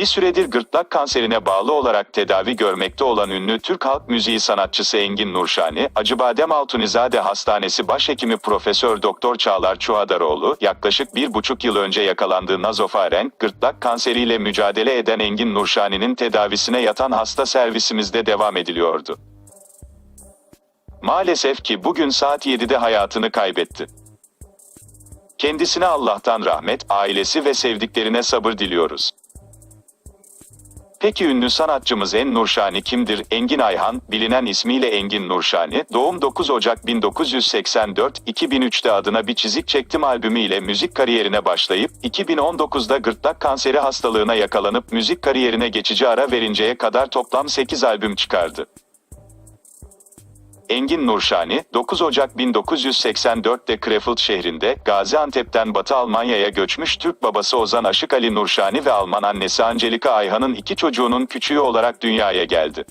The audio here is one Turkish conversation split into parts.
Bir süredir gırtlak kanserine bağlı olarak tedavi görmekte olan ünlü Türk halk müziği sanatçısı Engin Nurşani, Acıbadem Altunizade Hastanesi Başhekimi Profesör Doktor Çağlar Çuhadaroğlu, yaklaşık bir buçuk yıl önce yakalandığı nazofaren, gırtlak kanseriyle mücadele eden Engin Nurşani'nin tedavisine yatan hasta servisimizde devam ediliyordu. Maalesef ki bugün saat 7'de hayatını kaybetti. Kendisine Allah'tan rahmet, ailesi ve sevdiklerine sabır diliyoruz. Peki ünlü sanatçımız En Nurşani kimdir? Engin Ayhan, bilinen ismiyle Engin Nurşani, doğum 9 Ocak 1984, 2003'te adına bir çizik çektim albümü ile müzik kariyerine başlayıp, 2019'da gırtlak kanseri hastalığına yakalanıp müzik kariyerine geçici ara verinceye kadar toplam 8 albüm çıkardı. Engin Nurşani, 9 Ocak 1984'te Krefeld şehrinde, Gaziantep'ten Batı Almanya'ya göçmüş Türk babası Ozan Aşık Ali Nurşani ve Alman annesi Angelika Ayhan'ın iki çocuğunun küçüğü olarak dünyaya geldi.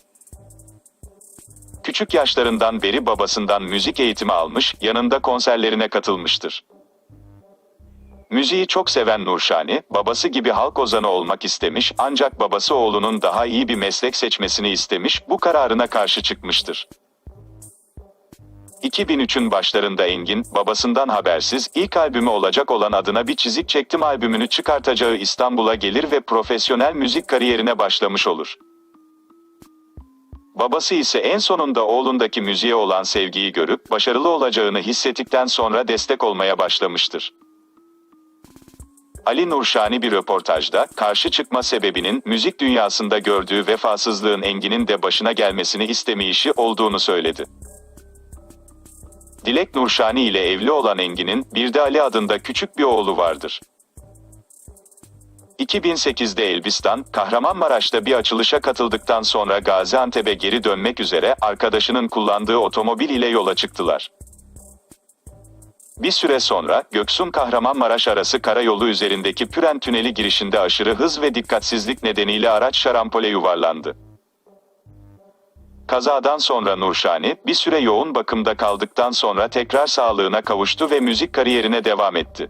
Küçük yaşlarından beri babasından müzik eğitimi almış, yanında konserlerine katılmıştır. Müziği çok seven Nurşani, babası gibi halk ozanı olmak istemiş ancak babası oğlunun daha iyi bir meslek seçmesini istemiş, bu kararına karşı çıkmıştır. 2003'ün başlarında Engin, babasından habersiz, ilk albümü olacak olan adına bir çizik çektim albümünü çıkartacağı İstanbul'a gelir ve profesyonel müzik kariyerine başlamış olur. Babası ise en sonunda oğlundaki müziğe olan sevgiyi görüp, başarılı olacağını hissettikten sonra destek olmaya başlamıştır. Ali Nurşani bir röportajda, karşı çıkma sebebinin, müzik dünyasında gördüğü vefasızlığın Engin'in de başına gelmesini istemeyişi olduğunu söyledi. Dilek Nurşani ile evli olan Engin'in, bir de Ali adında küçük bir oğlu vardır. 2008'de Elbistan, Kahramanmaraş'ta bir açılışa katıldıktan sonra Gaziantep'e geri dönmek üzere arkadaşının kullandığı otomobil ile yola çıktılar. Bir süre sonra, Göksun Kahramanmaraş arası karayolu üzerindeki Püren Tüneli girişinde aşırı hız ve dikkatsizlik nedeniyle araç şarampole yuvarlandı. Kazadan sonra Nurşani, bir süre yoğun bakımda kaldıktan sonra tekrar sağlığına kavuştu ve müzik kariyerine devam etti.